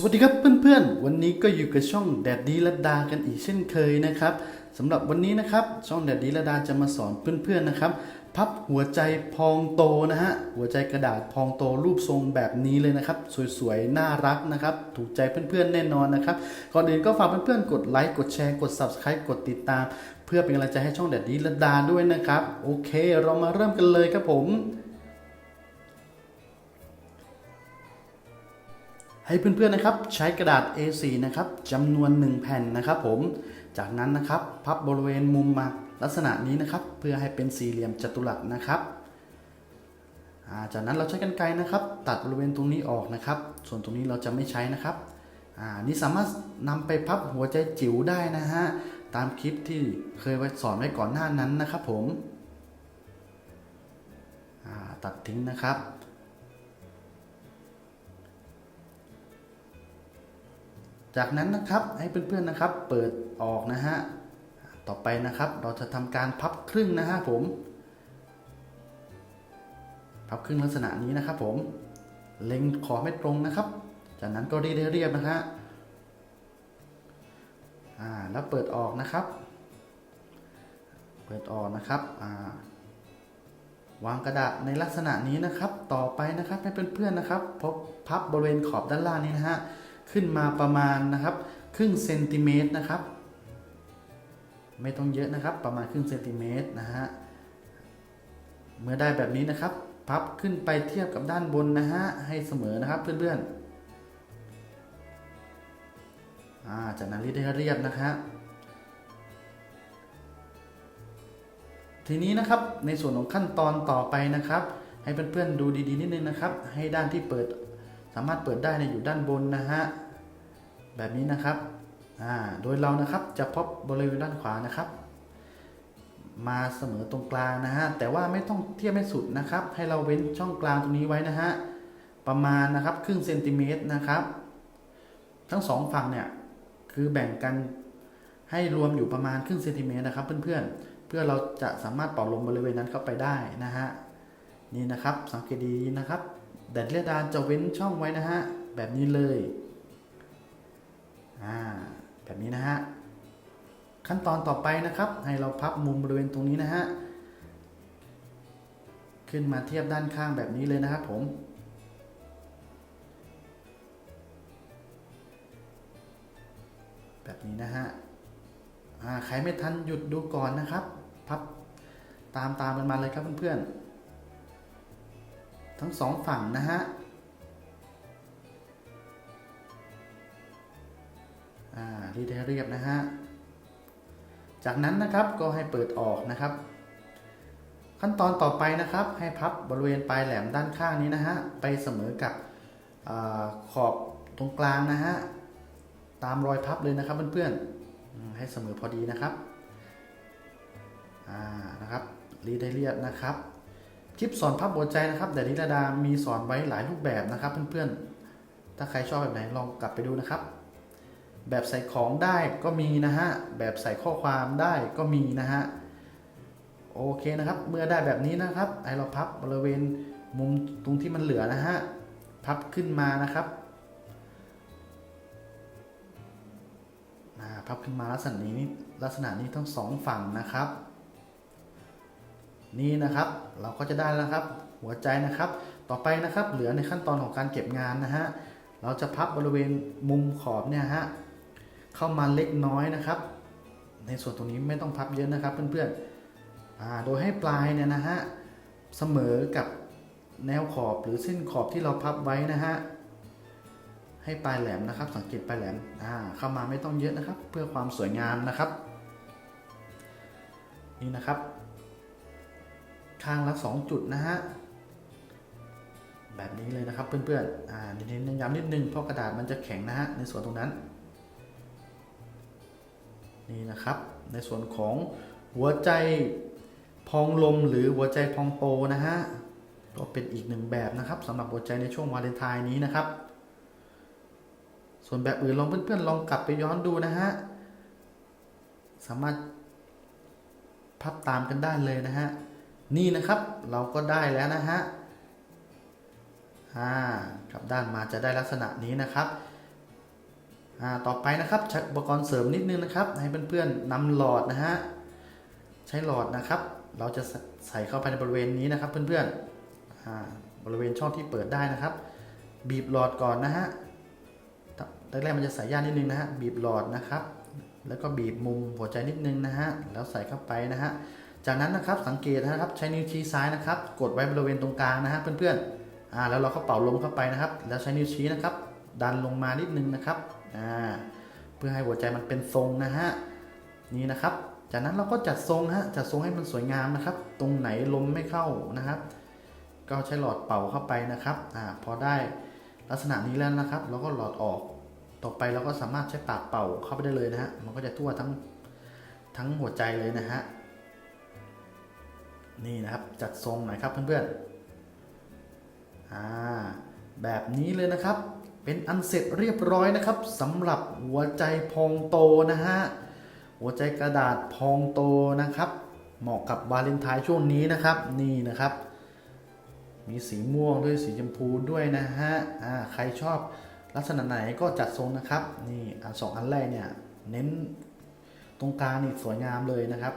สวัสดีครับเพื่อนๆ วันนี้ก็อยู่กับช่องแดดดีละดากันอีกเช่นเคยนะครับสำหรับวันนี้นะครับช่องแดดดีละดาจะมาสอนเพื่อนๆนะครับ พับหัวใจพองโตนะฮะหัวใจกระดาษพองโตรูปทรงแบบนี้เลยนะครับ สวยๆน่ารักนะครับ ถูกใจเพื่อนๆแน่นอนนะครับก่อนอื่นก็ฝากเพื่อนๆกดไลค์กดแชร์กด Subscribe กดติดตาม เพื่อเป็นกำลังใจให้ช่องแดดดีละดาด้วยนะครับโอเค เรามาเริ่มกันเลยครับผม ให้เพื่อนๆนะครับใช้กระดาษ A4 นะครับจำนวน 1 แผ่นนะครับผม จากนั้นนะครับพับบริเวณมุมมาลักษณะนี้นะครับ เพื่อให้เป็นสี่เหลี่ยมจัตุรัสนะครับาจากนั้นเราใช้กรรไกรนะครับ ตัดบริเวณตรงนี้ออกนะครับ ส่วนตรงนี้เราจะไม่ใช้นะครับนี่สามารถนำไปพับหัวใจจิ๋วได้นะฮะตามคลิปที่เคยไว้สอนไว้ก่อนหน้านั้นนะครับผมตัดทิ้งนะครับ จากนั้นนะครับให้เพื่อนๆนะครับ เปิดออกนะฮะต่อไปนะครับ เราจะทำการพับครึ่งนะฮะผม พับครึ่งลักษณะนี้นะครับ ผม เล็งขอบไม่ตรงนะครับ จากนั้นก็รีดเรียบนะฮะอ่าแล้วเปิดออกนะครับ เปิดออกนะครับอ่าวางกระดาษในลักษณะนี้นะครับ ต่อไปนะครับให้เพื่อนๆนะครับพบพับบริเวณขอบด้านล่างนี้นะฮะ ขึ้นมาประมาณนะครับ ครึ่งเซนติเมตรนะครับ ไม่ต้องเยอะนะครับ ประมาณครึ่งเซนติเมตรนะฮะเมื่อได้แบบนี้นะครับ พับขึ้นไปเทียบกับด้านบนนะฮะให้เสมอนะครับเพื่อนๆอาจากนั้นรีดให้เรียบนะครับทีนี้นะครับในส่วนของขั้นตอนต่อไปนะครับ ให้เพื่อนๆดูดีๆนิดนึงนะครับ ให้ด้านที่เปิดามารถเปิดได้เนอยู่ด้านบนนะฮะแบบนี้นะครับอ่าโดยเรานะครับจะพบบริเวณด้านขวานะครับ มาเสมอตรงกลางนะฮะแต่ว่าไม่ต้องเทียบให้สุดนะครับ ให้เราเว้นช่องกลางตรงนี้ไว้นะฮะประมาณนะครับครึ่งเซนติเมตรนะครับ ทั้งสองฝั่งเนี่ยคือแบ่งกันให้รวมอยู่ประมาณครึ่งเซนติเมตรนะครับ เพื่อนๆ เพื่อเราจะสามารถเป่าลมบริเวณนั้นเข้าไปได้นะฮะนี่นะครับสังเกตดีนะครับ ดดเลียดานจะเว้นช่องไว้นะฮะ แบบนี้เลย อ่า แบบนี้นะฮะ ขั้นตอนต่อไปนะครับ ให้เราพับมุมบริเวณตรงนี้นะฮะ ขึ้นมาเทียบด้านข้างแบบนี้เลยนะครับผมแบบนี้นะฮะอ่าใครไม่ทันหยุดดูก่อนนะครับ พับตามตามกันมาเลยครับเพื่อนๆ ทั้งสองฝั่งนะฮะอ่ารีดให้เรียบนะฮะ จากนั้นนะครับก็ให้เปิดออกนะครับ ขั้นตอนต่อไปนะครับ ให้พับบริเวณปลายแหลมด้านข้างนี้นะฮะไปเสมอกับอขอบตรงกลางนะฮะตามรอยพับเลยนะครับเพื่อนๆให้เสมอพอดีนะครับอ่านะครับรีดให้เรียบนะครับ คลิปสอนพับหัวใจนะครับแต่นิรดามีสอนไว้หลายรูปแบบนะครับ เพื่อนๆ ถ้าใครชอบแบบไหนลองกลับไปดูนะครับ แบบใส่ของได้ก็มีนะฮะ แบบใส่ข้อความได้ก็มีนะฮะ โอเคนะครับ เมื่อได้แบบนี้นะครับให้เราพับบริเวณมุมตรงที่มันเหลือนะฮะ พับขึ้นมานะครับพับขึ้นมาลักษณะนี้ลักษณะนี้ทั้งสองฝั่งนะครับ นี่นะครับเราก็จะได้แล้วครับ หัวใจนะครับ ต่อไปนะครับ เหลือในขั้นตอนของการเก็บงานนะฮะเราจะพับบริเวณมุมขอบเนี่ยฮะเข้ามาเล็กน้อยนะครับ ในส่วนตรงนี้ไม่ต้องพับเยอะนะครับเพื่อนๆโดยให้ปลายเนี่ยนะฮะเสมอกับแนวขอบหรือเส้นขอบที่เราพับไว้นะฮะให้ปลายแหลมนะครับ สังเกตปลายแหลมเข้ามาไม่ต้องเยอะนะครับ เพื่อความสวยงามนะครับ นี่นะครับ ข้างละ 2 จุดนะฮะ แบบนี้เลยนะครับเพื่อนๆ อ่าเน้นย้ำนิดนึงเพราะกระดาษมันจะแข็งนะฮะในส่วนตรงนั้น นี่นะครับในส่วนของหัวใจพองลมหรือหัวใจพองโตนะฮะก็เป็นอีกหนึ่งแบบนะครับสำหรับหัวใจในช่วงวาเลนไทน์นี้นะครับ ส่วนแบบอื่นลองเพื่อนๆลองกลับไปย้อนดูนะฮะสามารถพับตามกันได้เลยนะฮะ นี่นะครับเราก็ได้แล้วนะฮะอ่ากลับด้านมาจะได้ลักษณะนี้นะครับอ่าต่อไปนะครับใช้อุปกรณ์เสริมนิดนึงนะครับ ให้เพื่อนๆนำหลอดนะฮะใช้หลอดนะครับ เราจะใส่เข้าไปในบริเวณนี้นะครับ เพื่อนๆบริเวณช่องที่เปิดได้นะครับ บีบหลอดก่อนนะฮะแรกๆมันจะใส่ยากนิดนึงนะฮะบีบหลอดนะครับ แล้วก็บีบมุมหัวใจนิดนึงนะฮะแล้วใส่เข้าไปนะฮะ จากนั้นนะครับสังเกตนะครับใช้นิ้วชี้ซ้ายนะครับ กดไว้บริเวณตรงกลางนะฮะเพื่อนๆอ่าแล้วเราก็เป่าลมเข้าไปนะครับ แล้วใช้นิ้วชี้นะครับ ดันลงมานิดนึงนะครับอ่าเพื่อให้หัวใจมันเป็นทรงนะฮะนี่นะครับ จากนั้นเราก็จัดทรงฮะจัดทรงให้มันสวยงามนะครับ ตรงไหนลมไม่เข้านะครับ ก็ใช้หลอดเป่าเข้าไปนะครับอ่าพอได้ลักษณะนี้แล้วนะครับเราก็หลอดออกต่อไปเราก็สามารถใช้ปากเป่าเข้าไปได้เลยนะฮะมันก็จะทั่วทั้งทั้งหัวใจเลยนะฮะ นี่นะครับจัดทรงหน่อยครับเพื่อนๆอ่าแบบนี้เลยนะครับ เป็นอันเสร็จเรียบร้อยนะครับสำหรับหัวใจพองโตนะฮะหัวใจกระดาษพองโตนะครับ เหมาะกับวาเลนไทน์ช่วงนี้นะครับ นี่นะครับ มีสีม่วงด้วยสีชมพูด้วยนะฮะอ่าใครชอบลักษณะไหนก็จัดทรงนะครับ นี่อันสองอันแรกเนี่ยเน้นตรงกลางนี่สวยงามเลยนะครับ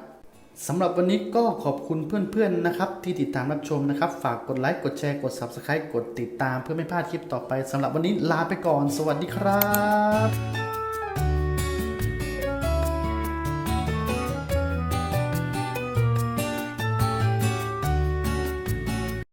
สำหรับวันนี้ก็ขอบคุณเพื่อนๆนะครับ ที่ติดตามรับชมนะครับ ฝากกดไลค์กดแชร์กด Subscribe กดติดตามเพื่อไม่พลาดคลิปต่อไปสำหรับวันนี้ลาไปก่อน สวัสดีครับ